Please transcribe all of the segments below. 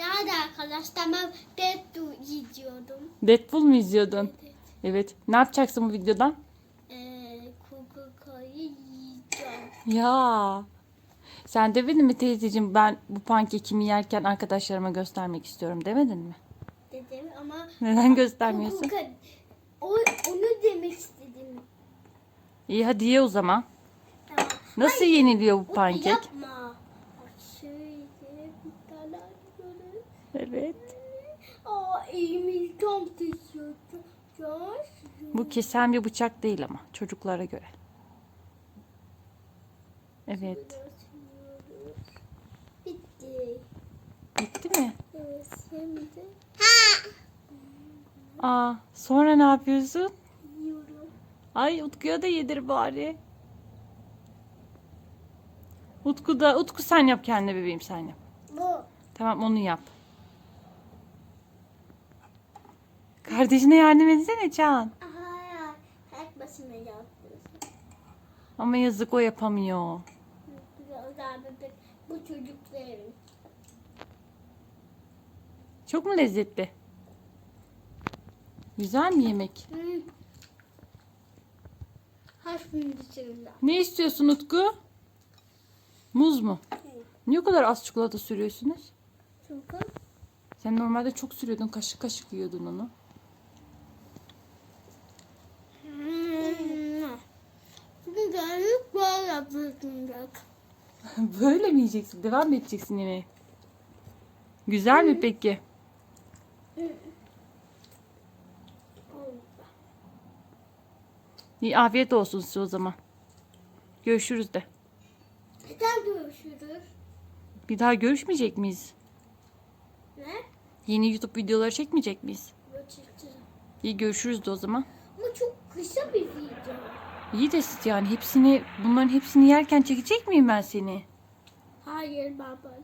Daha da arkadaşlar ben Deadpool izliyordum. Deadpool mu izliyordun? Evet. Ne yapacaksın bu videodan? Ee, Coca-Cola'yı yiyeceğim. Ya. Sen demedin mi teyzeciğim ben bu pankekimi yerken arkadaşlarıma göstermek istiyorum demedin mi? Dedim ama Neden göstermiyorsun? Coca- o, onu demek istedim. İyi hadi ye o zaman. Tamam. Nasıl yeniliyor bu pankek? yapma. Bak şöyle bir tane böyle. Evet. Aa elimi tam. Bu kesen bir bıçak değil ama çocuklara göre. Evet. Bitti. Bitti mi? Evet şimdi Aa, sonra ne yapıyorsun? yiyorum. Ay Utku'ya da yedir bari. Utku da Utku sen yap kendine bebeğim sen yap. Bu. Tamam onu yap. Kardeşine yardım etsene Can. Aha, tek başına yaptım. Ama yazık o yapamıyor. Biraz daha bebek. Bu çocukların. Çok mu lezzetli? Güzel mi yemek? Hı. Harfin dışında. Ne istiyorsun Utku? Muz mu? Niye o kadar az çikolata sürüyorsunuz? Çünkü Sen normalde çok sürüyordun. Kaşık kaşık yiyordun onu. Yapılacak. Böyle mi yiyeceksin? Devam mı edeceksin yemeğe? Güzel mi peki? İyi afiyet olsun size o zaman. Görüşürüz de. Neden görüşürüz? Bir daha görüşmeyecek miyiz? Ne? Yeni YouTube videoları çekmeyecek miyiz? Görüşürüz. İyi görüşürüz de o zaman. Ama çok kısa bir video. İyi de siz yani hepsini bunların hepsini yerken çekecek miyim ben seni? Hayır baba.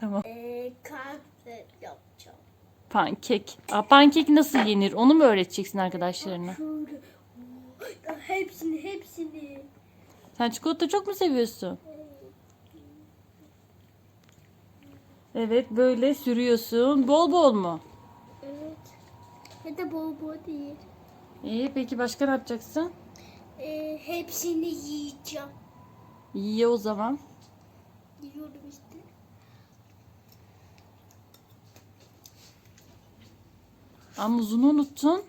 Tamam. Ee, kahve yapacağım. Pankek. Aa, pankek nasıl yenir? Onu mu öğreteceksin arkadaşlarına? Şöyle. Hepsini hepsini. Sen çikolata çok mu seviyorsun? Evet böyle sürüyorsun. Bol bol mu? Evet. Ya da bol bol değil. İyi peki başka ne yapacaksın? Ee, hepsini yiyeceğim. İyi o zaman. Yiyorum işte. Aa, muzunu unuttun.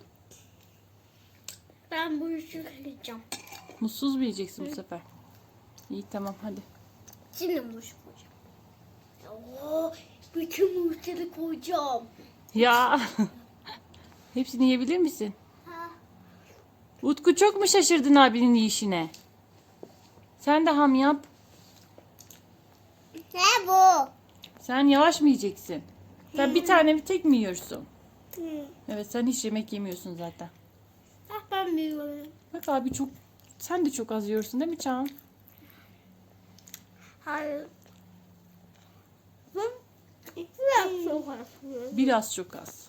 Ben bu işi kıracağım. Mutsuz mu yiyeceksin bu sefer? İyi tamam hadi. Şimdi muz koyacağım. Oo, bütün muzları koyacağım. Ya. Hepsini yiyebilir misin? Utku çok mu şaşırdın abinin yiyişine? Sen de ham yap. Ne bu? Sen yavaş mı yiyeceksin? Sen bir tane bir tek mi yiyorsun? Hı. Evet sen hiç yemek yemiyorsun zaten. Ah ben biliyorum. Bak abi çok sen de çok az yiyorsun değil mi Çağan? Hayır. Biraz çok hafif. Biraz çok az.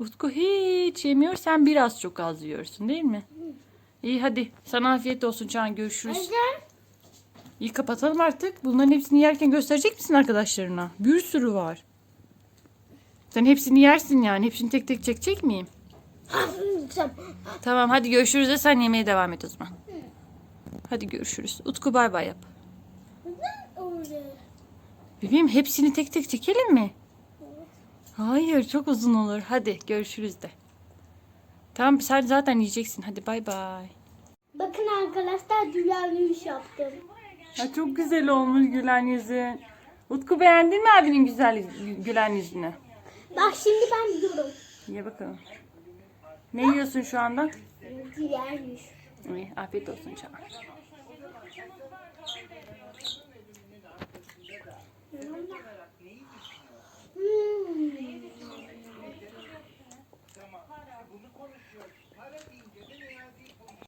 Utku hiç yemiyor sen biraz çok az yiyorsun değil mi? İyi hadi sana afiyet olsun Çağan görüşürüz. Neden? İyi kapatalım artık. Bunların hepsini yerken gösterecek misin arkadaşlarına? Bir sürü var. Sen hepsini yersin yani. Hepsini tek tek çekecek miyim? Tamam hadi görüşürüz de sen yemeğe devam et o zaman. Hadi görüşürüz. Utku bay bay yap. Bebeğim hepsini tek tek çekelim mi? Hayır çok uzun olur. Hadi görüşürüz de. Tamam sen zaten yiyeceksin. Hadi bay bay. Bakın arkadaşlar gülen yüz yaptım. Ya çok güzel olmuş gülen yüzü. Utku beğendin mi abinin güzel gülen yüzünü? Bak şimdi ben yiyorum. Ye bakalım. Ne yiyorsun şu anda? Diğer yüz. İyi, afiyet olsun Çağan.